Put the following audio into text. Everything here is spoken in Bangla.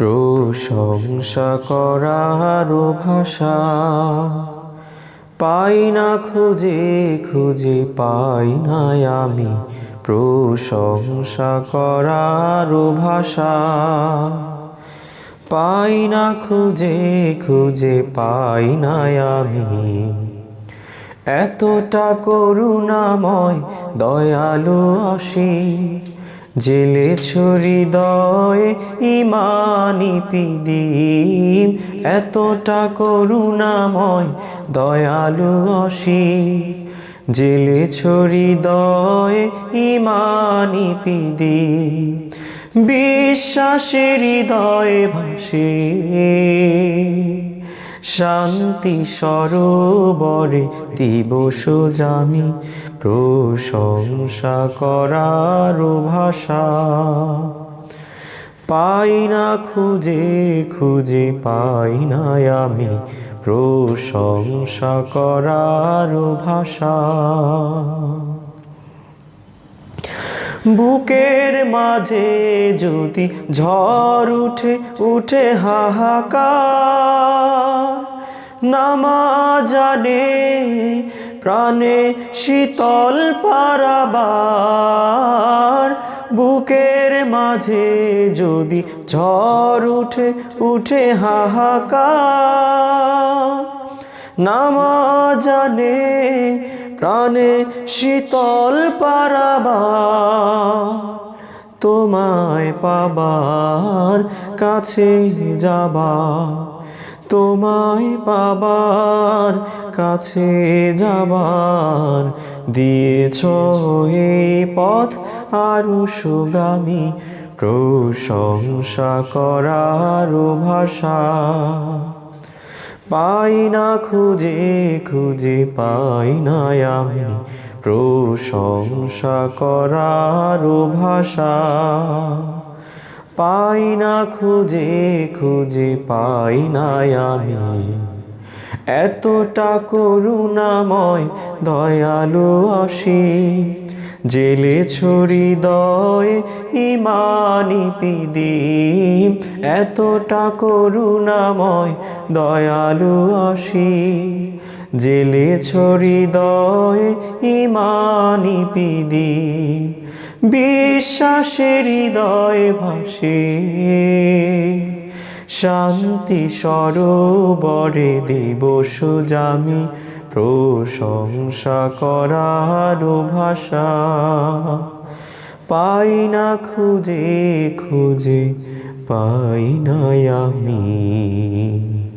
প্রশংসা করার ভাষা। পাই না খুঁজে খুঁজে পাই না আমি। প্রশংসা করার ভাষা। পাই না খুঁজে খুঁজে পাই না আমি। এতটা করুণাময়, দয়ালু অসি জেলে হৃদয়ে ইমানি পিদিম, এতটা করুণাময় দয়ালু অসি জেলে হৃদয়ে ইমানি পিদিম, বিশ্বাসের হৃদয়ে ভাসে। শান্তি সরোবরে দিবস জামি প্রশংসা করার ভাষা। পাই না খুঁজে খুঁজে পাই না আমি, প্রশংসা করার ভাষা। বুকের মাঝে যদি ঝড় উঠে উঠে হাহাকার। নামা জানে প্রাণে শীতল পারাবার। বুকের মাঝে যদি ঝড় উঠে উঠে হাহাকার। নামা জানে প্রাণে শীতল পারাবা, তোমায় পাবার কাছে যাবা, তোমায় পাবার কাছে যাবার দিয়েছ এই পথ আরও সুগামী, প্রশংসা করার ভাষা। পাই না খুঁজে খুঁজে পাই না আমি। প্রশংসা করার ভাষা পাই না খুঁজে খুঁজে পাই না আমি। এতটা করুণাময়, দয়ালু অসি জেলে ছড়ি দয় ইমানি পিদিম এতটা করুণাময় দয়ালু আসি জেলে ছড়ি দয় ইমানি পিদিম বিশ্বাসের হৃদয় ভাসে। শান্তি সরোবরে দিবস জামি প্রশংসা করার ভাষা। পাই না খুঁজে খুঁজে পাই না আমি।